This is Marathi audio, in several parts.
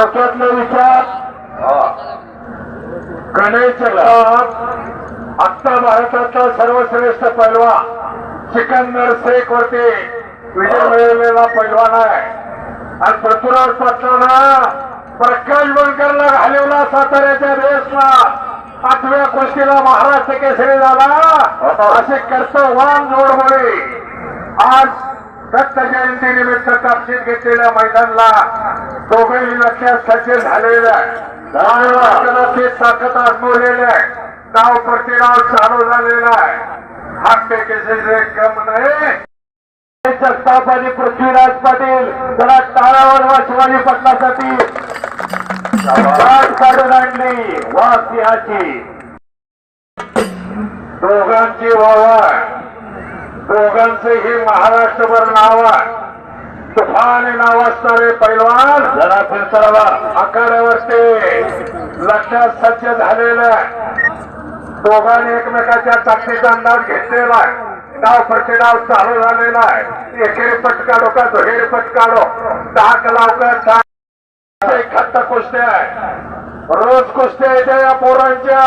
डोक्यातले विचार? गणेश जगताप आत्ता भारताचा सर्वश्रेष्ठ पैलवा सिकंदर शेख वरती विजय मिळवलेला पैलवान आहे. आणि पृथ्वीराज पाटलांना प्रकाश बनकरला घालवला साताऱ्याच्या देशला आठव्या कुस्तीला महाराष्ट्र केसरी झाला. असे कर्तव्यवान जोडमुळे आज दत्त जयंती निमित्त कापशीत घेतलेल्या मैदानला दोघेही लक्षात सज्ज झालेल्या आहे ताकद आजमवलेली आहे. नाव प्रतिनाव चालू झालेला आहे. हा कम नाही. पृथ्वीराज पाटील जरा टाळावर वा शिवाजी पटलासाठी. काढून आणली वा सिंहाची दोघांची वावा दोघांचं हे महाराष्ट्रभर नाव आहे. तुफान नाव असणारे पैलवान जरा फिरतावा आखाड्यावर ते लक्षात सज्ज झालेलं आहे. दोघांनी एकमेकाच्या ताकदीचा अंदाज घेतलेला आहे. डाव प्रतिडाव चालू झालेला आहे. एकेरी पट काढो का दुहेरी पट काढो टाक टाक एक खट्ट कुस्त्या आहे. रोज कुस्त्या येत्या या पोरांच्या.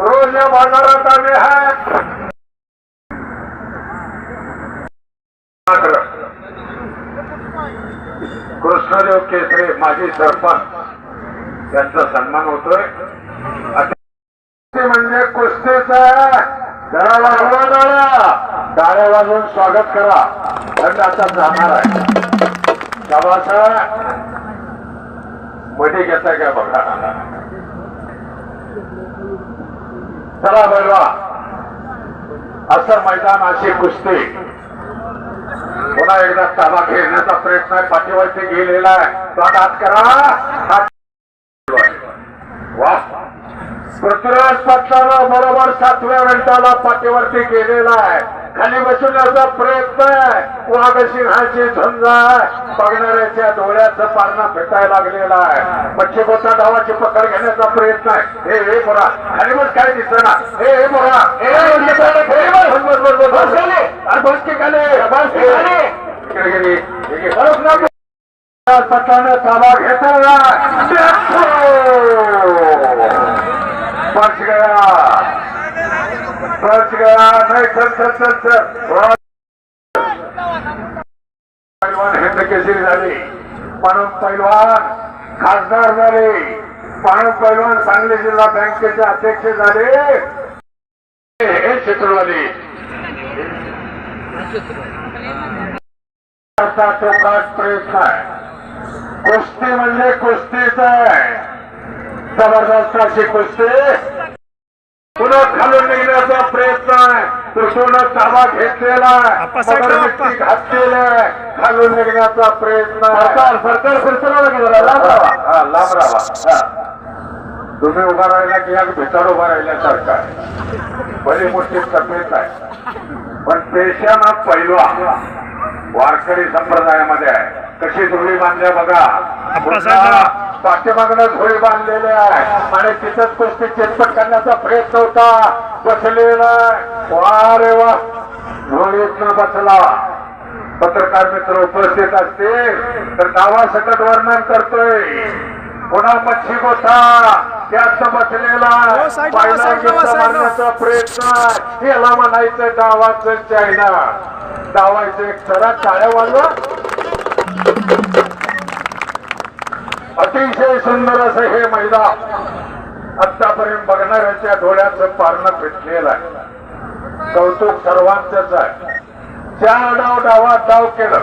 रोज या बाजारात आम्ही आहे. मात्र कृष्णदेव केसरे माजी सरपंच यांचा सन्मान होतोय. म्हणजे कुस्तीचा जरा वाजवा टाळ्या टाळ्या वाजवून स्वागत करा. थंड आता जाणार आहे. शाबासा मध्ये घेता का बघा. चला बघा. असं मैदान अशी कुस्ती. पुन्हा एकदा ताबा घेण्याचा प्रयत्न आहे. पाठीवरती गेलेला आहे. तो हात करा. वा पृथ्वीराज पक्षाला बरोबर सातव्या मिनिटाला पाठीवरती गेलेला आहे. खाली बसवण्याचा प्रयत्न आहे. वाघसिंहाची झुंज आहे बघणाऱ्याच्या डोळ्याचं पारणा फेटायला लागलेला आहे. पश्चिमोत्तर डावाची पकड घेण्याचा प्रयत्न आहे. हे हे बोरा. खाली बस काय दिसना? हे हे बोरा. पटाने ताबा घेतला बच गया. बच गया नहीं चल चल चल चल पैलवान हिंद केसरी झाले म्हणून पैलवान खासदार झाले. म्हणून पैलवान सांगली जिल्हा बँकेचे अध्यक्ष झाले. हे क्षेत्रवाले तो टोकाट प्रयत्न आहे कुस्ती म्हणजे कुस्तीच आहे जबरदस्त अशी कुस्ती. पुन्हा खालून निघण्याचा प्रयत्न आहे? कृष्ण ताबा घेतलेला घातलेला आहे? खालून निघण्याचा प्रयत्न. सरकार फिरताना लांब राहा. हा, लांब राहा. तुम्ही उभा राहिला की या भितर उभा राहिल्यासारखा आहे. बरी मोठी तब्येत आहे. पण पेशाना पैलवा वारकरी संप्रदायामध्ये आहे. कशी झोळी बांधल्या बघा. पुन्हा पाठीमागनं झोळी बांधलेले आहे आणि तिथंच कुस्ती चितपट करण्याचा प्रयत्न होता बसलेला. वा रे वा झोळीतनं बसला पत्रकार मित्र उपस्थित असतील तर गावासकट वर्णन करतोय पुन्हा मच्छी गोठा त्यात बसलेला हो, पहिला. मारण्याचा प्रयत्न. याला म्हणायचं डावाचं चायना डावायचं एक सरा टाळ्या वाजवा अतिशय सुंदर असं हे मैदान आतापर्यंत बघणाऱ्याच्या डोळ्याचं पारणं पेटलेलं आहे. कौतुक सर्वांचंच आहे. चार डाव डावात डाव केलं.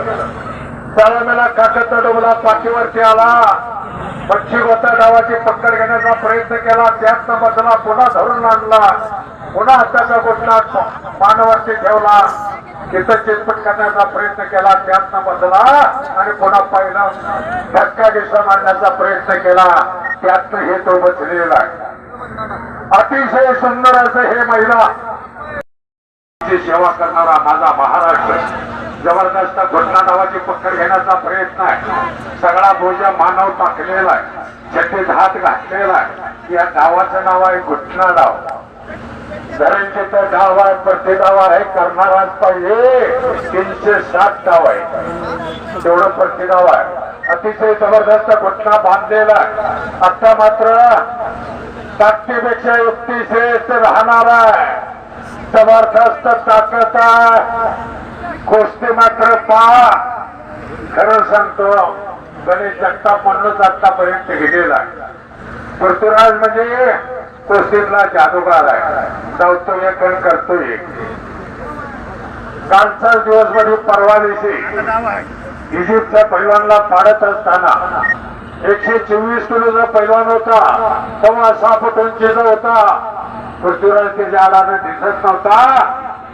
सलामेला काकाचा डोबला पाठीवरती आला. पक्षी होता डावाची पकड घेण्याचा प्रयत्न केला. त्यातनं बसला पुन्हा धरून आणला. पुन्हा हाताचा गोष्ट मानवरती ठेवला. तिथं चितपट करण्याचा प्रयत्न केला त्यातनं बसला आणि पुन्हा पहिला धक्का दिसा आणण्याचा प्रयत्न केला. त्यातनं हे तो बसलेला आहे. अतिशय सुंदर असं हे महिला सेवा करणारा माझा महाराष्ट्र. जबरदस्त घटना नावाची पकड घेण्याचा प्रयत्न आहे. सगळा बोजा मानव टाकलेला आहे. छत्तीस हात घातलेला आहे. या गावाचं नाव आहे घुटना डाव धरणचे डाव आहे प्रत्येक डावा आहे करणाराच पाहिजे. तीनशे सात डाव आहे तेवढं प्रत्येक डाव आहे. अतिशय जबरदस्त घटना बांधलेला आहे. आता मात्र ताकदीपेक्षा युक्ती श्रेष्ठ राहणार आहे. जबरदस्त ताकद गोष्टी मात्र पहा. खरं सांगतो गणेश जगताप म्हणूनच आतापर्यंत गेलेला पृथ्वीराज म्हणजे तो कुस्तीतला जादूगार आहे. जाऊतो एक करतोय कालचा दिवस म्हणजे परवा दिवशी इजिप्तच्या पैलवानला पाडत असताना एकशे चोवीस किलोचा पैलवान होता तेव्हा सहा फूट उंचीचा होता. पृथ्वीराज त्याच्या आडाने दिसत नव्हता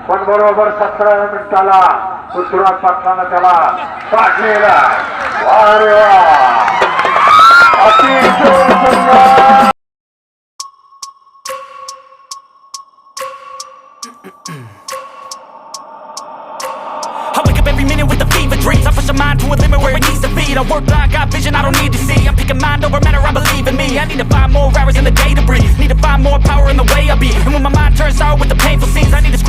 पण बरोबर सतरा मिनिटाला पृथ्वीराज पाटलानं त्याला पाठलेला. वा रे वा अतिशय up every minute with the fever dreams. I push my mind to a limit where it needs to be. I work blind, got vision I don't need to see. I'm picking mind over matter, I believe in me. I need to find more hours in the day to breathe. Need to find more power in the way I be. And when my mind turns sour with the painful scenes, I need to scream.